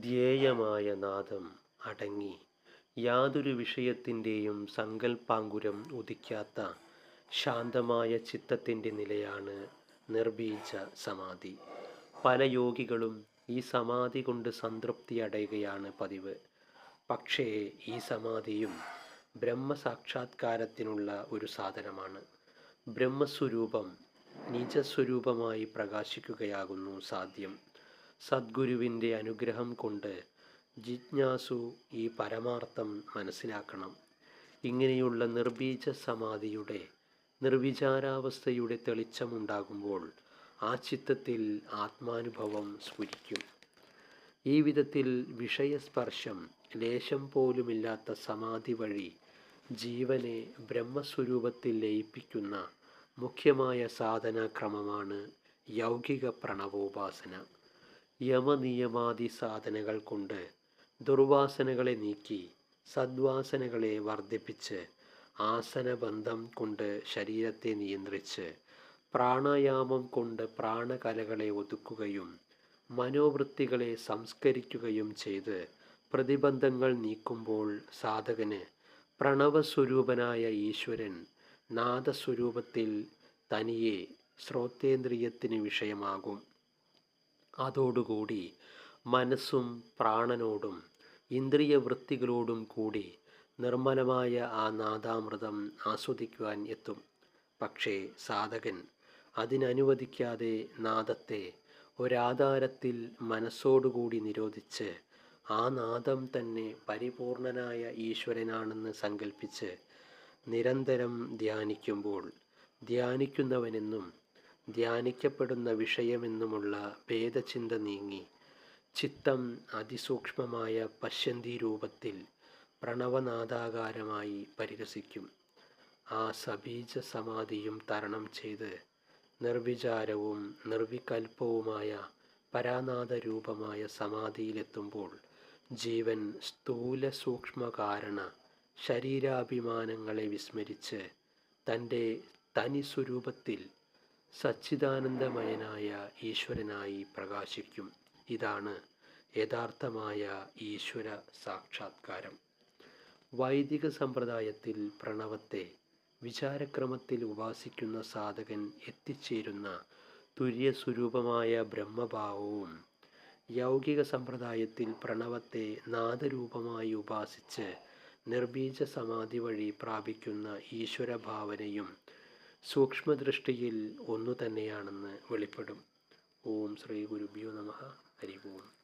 ധ്യേയമായ നാദം അടങ്ങി. യാതൊരു വിഷയത്തിന്റെയും സങ്കൽപ്പാങ്കുരം ഉദിക്കാത്ത ശാന്തമായ ചിത്തത്തിന്റെ നിലയാണ് നിർബീജ സമാധി. പല യോഗികളും ഈ സമാധി കൊണ്ട് സംതൃപ്തി അടയുകയാണ് പതിവ്. പക്ഷേ ഈ സമാധിയും ബ്രഹ്മസാക്ഷാത്കാരത്തിനുള്ള ഒരു സാധനമാണ്. ബ്രഹ്മസ്വരൂപം നിജസ്വരൂപമായി പ്രകാശിക്കുകയാകുന്നു സാധ്യം. സദ്ഗുരുവിന്റെ അനുഗ്രഹം കൊണ്ട് ജിജ്ഞാസു ഈ പരമാർത്ഥം മനസ്സിലാക്കണം. ഇങ്ങനെയുള്ള നിർബീജ സമാധിയുടെ നിർവിചാരാവസ്ഥയുടെ തെളിച്ചമുണ്ടാകുമ്പോൾ ആ ചിത്തത്തിൽ ആത്മാനുഭവം സ്ഫുരിക്കും. ഈ വിധത്തിൽ വിഷയസ്പർശം ലേശം പോലുമില്ലാത്ത സമാധി വഴി ജീവനെ ബ്രഹ്മസ്വരൂപത്തിൽ ലയിപ്പിക്കുന്ന മുഖ്യമായ സാധനാക്രമമാണ് യൗകിക പ്രണവോപാസന. യമനിയമാദി സാധനകൾ കൊണ്ട് ദുർവാസനകളെ നീക്കി സദ്വാസനകളെ വർദ്ധിപ്പിച്ച് ആസനബന്ധം കൊണ്ട് ശരീരത്തെ നിയന്ത്രിച്ച് പ്രാണായാമം കൊണ്ട് പ്രാണകലകളെ ഒതുക്കുകയും മനോവൃത്തികളെ സംസ്കരിക്കുകയും ചെയ്ത് പ്രതിബന്ധങ്ങൾ നീക്കുമ്പോൾ സാധകന് പ്രണവസ്വരൂപനായ ഈശ്വരൻ നാദസ്വരൂപത്തിൽ തനിയെ ശ്രോത്തേന്ദ്രിയത്തിന് വിഷയമാകും. അതോടുകൂടി മനസ്സും പ്രാണനോടും ഇന്ദ്രിയ വൃത്തികളോടും കൂടി നിർമ്മലമായ ആ നാദാമൃതം ആസ്വദിക്കുവാൻ എത്തും. പക്ഷേ സാധകൻ അതിനനുവദിക്കാതെ നാദത്തെ ഒരാധാരത്തിൽ മനസ്സോടുകൂടി നിരോധിച്ച് ആ നാദം തന്നെ പരിപൂർണനായ ഈശ്വരനാണെന്ന് സങ്കല്പിച്ച് നിരന്തരം ധ്യാനിക്കുമ്പോൾ ധ്യാനിക്കുന്നവനെന്നും ധ്യാനിക്കപ്പെടുന്ന വിഷയമെന്നുമുള്ള ഭേദചിന്ത നീങ്ങി. ചിത്തം അതിസൂക്ഷ്മമായ പശ്യന്തി രൂപത്തിൽ പ്രണവനാദാകാരമായി പരിരസിക്കും ആ സബീജ സമാധിയും തരണം ചെയ്ത് നിർവിചാരവും നിർവികൽപ്പവുമായ പരാനാദ രൂപമായ സമാധിയിലെത്തുമ്പോൾ ജീവൻ സ്ഥൂല സൂക്ഷ്മകാരണ ശരീരാഭിമാനങ്ങളെ വിസ്മരിച്ച് തന്റെ തനി സ്വരൂപത്തിൽ സച്ചിദാനന്ദമയനായ ഈശ്വരനായി പ്രകാശിക്കും. ഇതാണ് യഥാർത്ഥമായ ഈശ്വര സാക്ഷാത്കാരം. വൈദിക സമ്പ്രദായത്തിൽ പ്രണവത്തെ വിചാരക്രമത്തിൽ ഉപാസിക്കുന്ന സാധകൻ എത്തിച്ചേരുന്ന തുര്യസ്വരൂപമായ ബ്രഹ്മഭാവവും യൗകിക സമ്പ്രദായത്തിൽ പ്രണവത്തെ നാദരൂപമായി ഉപാസിച്ച് നിർബീജ സമാധി വഴി പ്രാപിക്കുന്ന ഈശ്വരഭാവനയും സൂക്ഷ്മദൃഷ്ടിയിൽ ഒന്നു തന്നെയാണെന്ന് വെളിപ്പെടും. ഓം ശ്രീ ഗുരുഭ്യോ നമ. ഹരി ഓം.